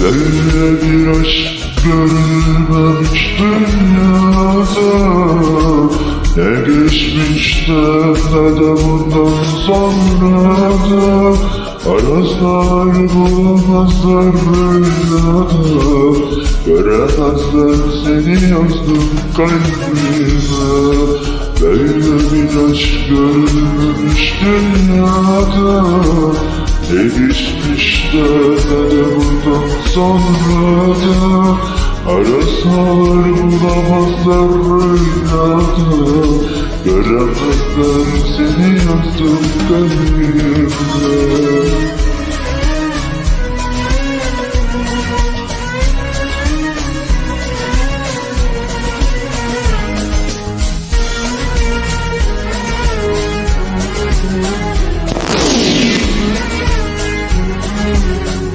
Böyle bir aşk görülmemiş dünyada. Ne geçmişte ne de bundan sonra da Araslar bulamazlar rüyada Göremezler seni yazdım kalbime. Böyle bir aşk görülmemiş dünyada Ne de bundan sonra da Arasalar bulamazlar rüyada Göremezler seni yazdım kalbime